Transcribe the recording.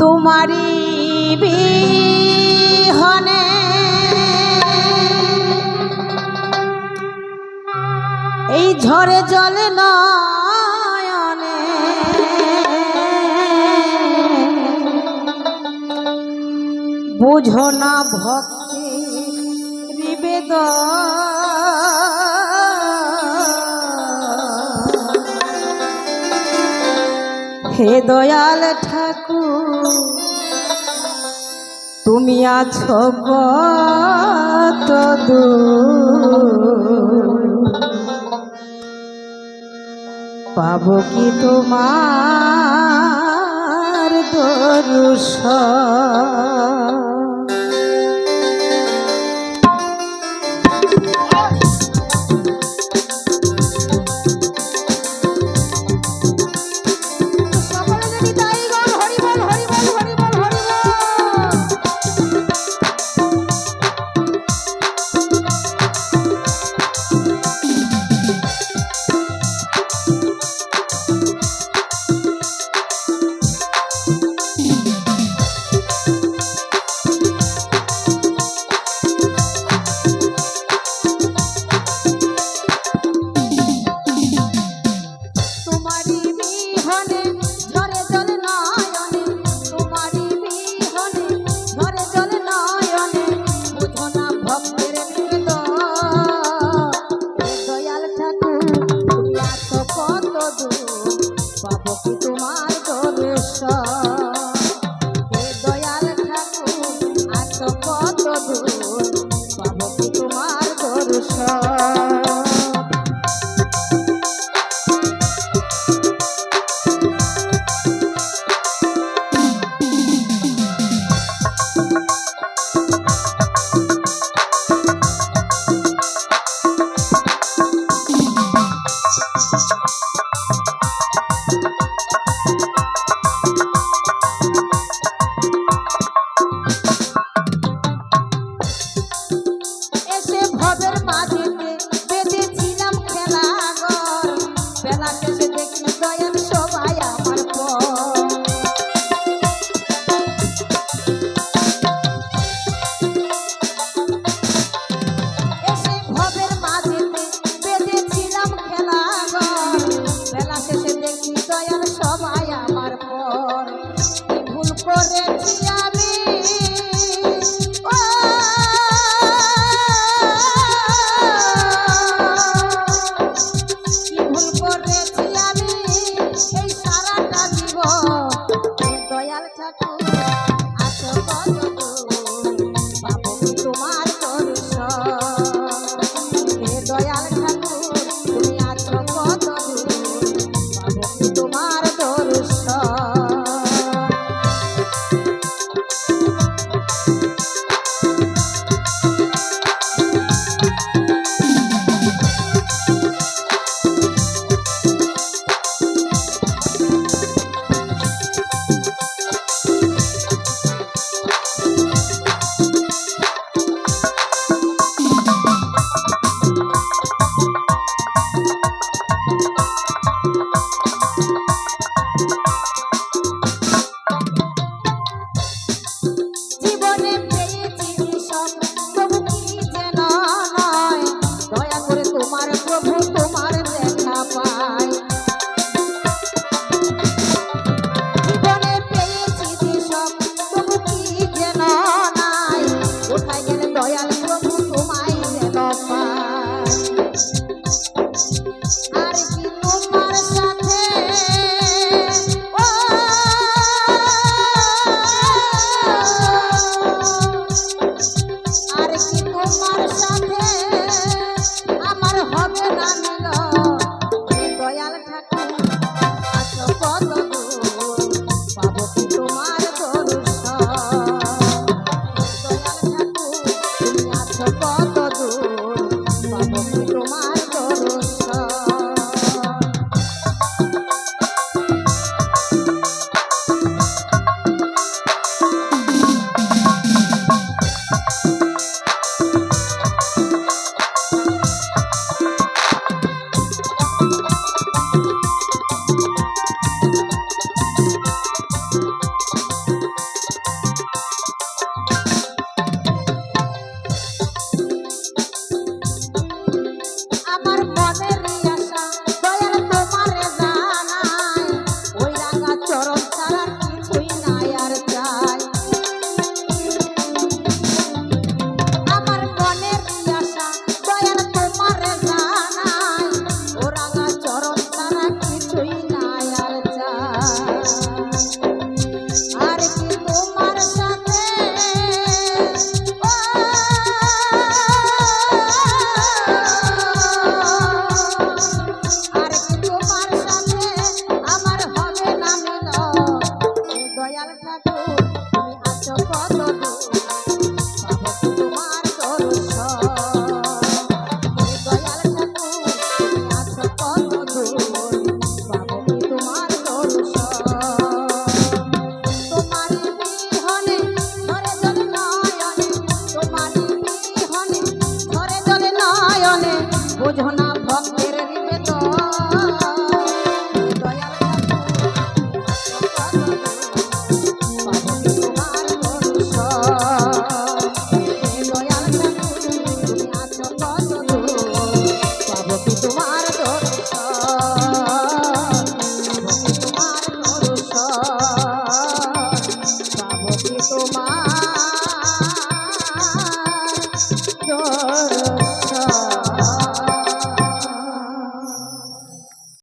তোমারি বিহনে এই ঝড়ে জলে নয়নে বুঝো না ভক্তি নিবেদন। হে দয়াল ঠাকুর তুমি আছো তদু পাব কি তোমার দরুষ ঠাকুর তুমি আছো কত দূর পাবো কি তোমার দরেশ্বর করে flores de. ¡Oye, Juan!